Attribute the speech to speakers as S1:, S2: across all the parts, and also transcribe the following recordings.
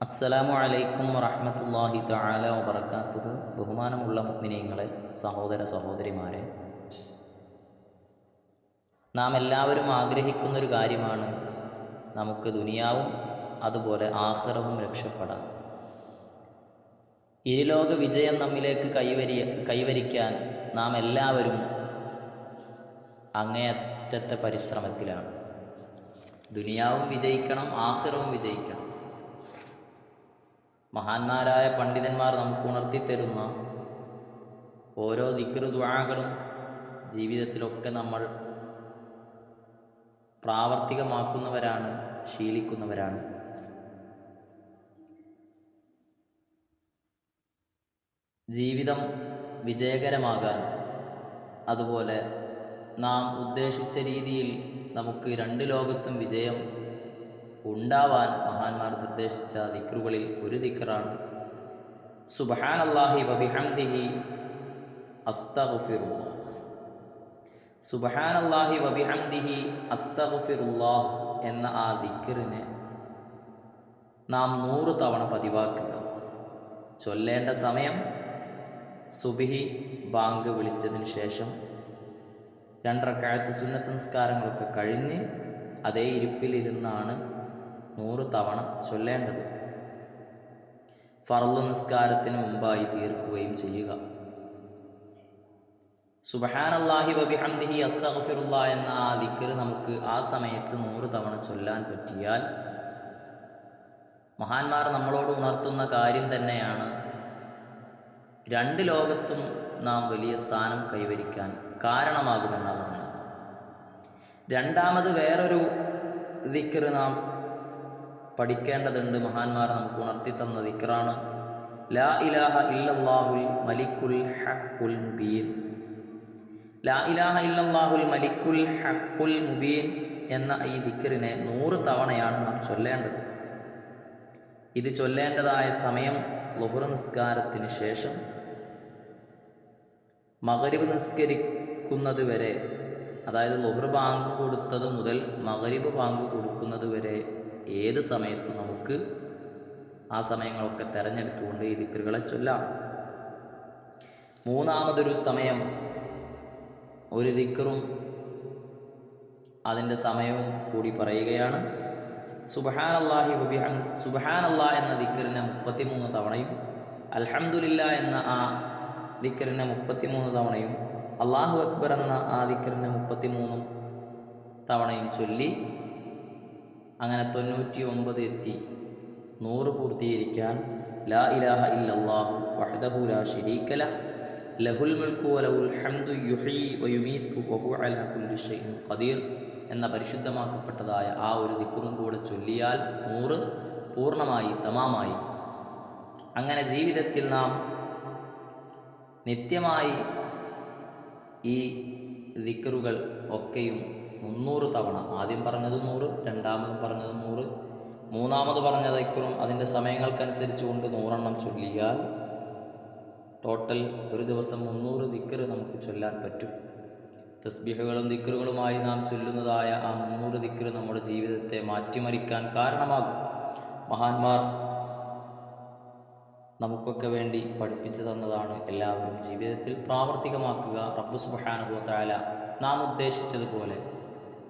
S1: അസ്സലാമു അലൈക്കും വറഹ്മത്തുള്ളാഹി തആല വബറകാതുഹു ബഹുമാനമുള്ള മുഅ്മിനീങ്ങളെ സഹോദര സഹോദരിമാരെ നാം എല്ലാവരും ആഗ്രഹിക്കുന്നൊരു കാര്യമാണ് നമുക്ക് ദുനിയാവും അതുപോലെ ആഖിറവും രക്ഷപ്പെടാം. ഇരുലോക വിജയം നമ്മിലേക്ക് കൈവരി കൈവരിക്കാൻ നാം എല്ലാവരും അങ്ങേയറ്റത്തെ പരിശ്രമത്തിലാണ്. ദുനിയാവും വിജയിക്കണം ആഖിറവും വിജയിക്കണം. മഹാന്മാരായ പണ്ഡിതന്മാർ നമുക്ക് ഉണർത്തിത്തരുന്ന ഓരോ ദിക്റുദ്വാകളും ജീവിതത്തിലൊക്കെ നമ്മൾ പ്രാവർത്തികമാക്കുന്നവരാണ് ശീലിക്കുന്നവരാണ്. ജീവിതം വിജയകരമാകാൻ അതുപോലെ നാം ഉദ്ദേശിച്ച രീതിയിൽ നമുക്ക് രണ്ട് ലോകത്തും വിജയം ഉണ്ടാവാൻ മഹാന്മാർ നിർദ്ദേശിച്ച ദിക്റുകളിൽ ഒരു ദിക്റാണ്. സുബഹാനല്ലാഹി വബിഹംദിഹി അസ്തഗ്ഫിറുല്ലാഹ്. സുബഹാനല്ലാഹി വബിഹംദിഹി അസ്തഗ്ഫിറുല്ലാഹ് എന്ന ആ ദിക്റിനെ നാം നൂറ് തവണ പതിവാക്കുക. ചൊല്ലേണ്ട സമയം സുബിഹി ബാങ്ക് വിളിച്ചതിന് ശേഷം രണ്ടരക്കാലത്ത് സുന്നത്ത് നിസ്കാരങ്ങളൊക്കെ കഴിഞ്ഞ് അതേ ഇരിപ്പിലിരുന്നാണ് നൂറ് തവണ ചൊല്ലേണ്ടത്. ഫർൾ നിസ്കാരത്തിന് മുമ്പായി തീർക്കുകയും ചെയ്യുക. സുബഹാനല്ലാഹി വബിഹംദിഹി അസ്തഗ്ഫിറുല്ലാ എന്ന ആ ദിക്കർ നമുക്ക് ആ സമയത്ത് നൂറ് തവണ ചൊല്ലാൻ പറ്റിയാൽ മഹാന്മാർ നമ്മളോട് ഉണർത്തുന്ന കാര്യം തന്നെയാണ്. രണ്ട് ലോകത്തും നാം വലിയ സ്ഥാനം കൈവരിക്കാൻ കാരണമാകുമെന്നാണ് പറഞ്ഞത്. രണ്ടാമത് വേറൊരു ദിക്കർ നാം പഠിക്കേണ്ടതുണ്ട്. മഹാന്മാർ നമുക്ക് ഉണർത്തി തന്ന ദിക്റാണ്. ലാ ഇലാഹ ഇല്ലല്ലാഹുൽ മലിക്കുൽ ഹക്കുൽ മുബീൻ. ലാ ഇലാഹ ഇല്ലല്ലാഹുൽ മലിക്കുൽ ഹക്കുൽ മുബീൻ എന്ന ഈ ദിക്കറിനെ നൂറ് തവണയാണ് നാം ചൊല്ലേണ്ടത്. ഇത് ചൊല്ലേണ്ടതായ സമയം ലുഹുർ നിസ്കാരത്തിന് ശേഷം മകരിബ് നിസ്കരിക്കുന്നത് വരെ അതായത് ലുഹർ ബാങ്ക് കൊടുത്തത് മുതൽ മകരിബ് ബാങ്ക് കൊടുക്കുന്നത് വരെ ഏത് സമയത്തും നമുക്ക് ആ സമയങ്ങളൊക്കെ തിരഞ്ഞെടുത്തുകൊണ്ട് ഈ ദിക്റുകളെ ചൊല്ലാം. മൂന്നാമതൊരു സമയം ഒരു ദിക്റും അതിന്റെ സമയവും കൂടി പറയുകയാണ്. സുബഹാനല്ലാഹി വബിഹം സുബഹാനല്ലാ എന്ന ദിക്റിനെ മുപ്പത്തിമൂന്ന് തവണയും അൽഹംദുലില്ല എന്ന ആ ദിക്റിനെ മുപ്പത്തിമൂന്ന് തവണയും അള്ളാഹു അക്ബർ എന്ന ആ ദിക്റിനെ മുപ്പത്തിമൂന്നും തവണയും ചൊല്ലി അങ്ങനെ തൊണ്ണൂറ്റി ഒമ്പത് എത്തി. നൂറ് പൂർത്തീകരിക്കാൻ ലാ ഇലാഹ ഇല്ലല്ലാഹു വഹദഹു ലാ ലഹുൽ വലഹുൽ ഹംദു യുഹി വഹു കുല്ലി ഖദീർ എന്ന പരിശുദ്ധമാക്കപ്പെട്ടതായ ആ ഒരു ദിക്കുറും കൂടെ ചൊല്ലിയാൽ നൂറ് പൂർണമായി തമാമായി. അങ്ങനെ ജീവിതത്തിൽ നാം നിത്യമായി ഈ ദിക്കറുകൾ ഒക്കെയും മുന്നൂറ് തവണ. ആദ്യം പറഞ്ഞത് നൂറ് രണ്ടാമത് പറഞ്ഞത് നൂറ് മൂന്നാമത് പറഞ്ഞ ദിക്കറും അതിന്റെ സമയങ്ങൾക്കനുസരിച്ച് കൊണ്ട് നൂറെണ്ണം ചൊല്ലിയാൽ ടോട്ടൽ ഒരു ദിവസം മുന്നൂറ് ദിക്കറ് നമുക്ക് ചൊല്ലാൻ പറ്റും. തസ്ബീഹുകളും ദിക്കറുകളുമായി നാം ചൊല്ലുന്നതായ ആ മുന്നൂറ് ദിക്കറ് നമ്മുടെ ജീവിതത്തെ മാറ്റിമറിക്കാൻ കാരണമാകും. മഹാന്മാർ നമുക്കൊക്കെ വേണ്ടി പഠിപ്പിച്ചു തന്നതാണ് എല്ലാവരും ജീവിതത്തിൽ പ്രാവർത്തികമാക്കുക. റബ്ബു സുബാനുഭവത്തായ നാം ഉദ്ദേശിച്ചതുപോലെ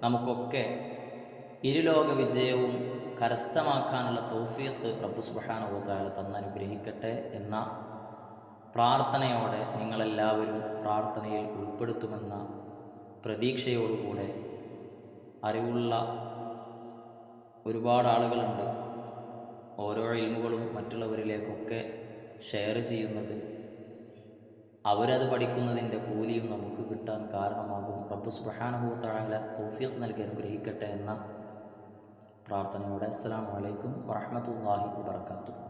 S1: നമുക്കൊക്കെ ഇരുലോക വിജയവും കരസ്ഥമാക്കാനുള്ള തൗഫീഖ് റബ്ബു തന്ന അനുഗ്രഹിക്കട്ടെ എന്ന പ്രാർത്ഥനയോടെ നിങ്ങളെല്ലാവരും പ്രാർത്ഥനയിൽ ഉൾപ്പെടുത്തുമെന്ന പ്രതീക്ഷയോടുകൂടെ അറിവുള്ള ഒരുപാട് ആളുകളുണ്ട്. ഓരോ ഇൽമുകളും മറ്റുള്ളവരിലേക്കൊക്കെ ഷെയർ ചെയ്യുന്നത് അവരത് പഠിക്കുന്നതിന്റെ കൂലിയും നമുക്ക് കിട്ടാൻ കാരണമാകും. റബ്ബ് സുബഹാനുഭവത്തായ തൗഫീഖ് നൽകി അനുഗ്രഹിക്കട്ടെ എന്ന പ്രാർത്ഥനയോടെ. അസ്സാം വലൈക്കും വറഹമത്തല്ലാഹി വാത്തു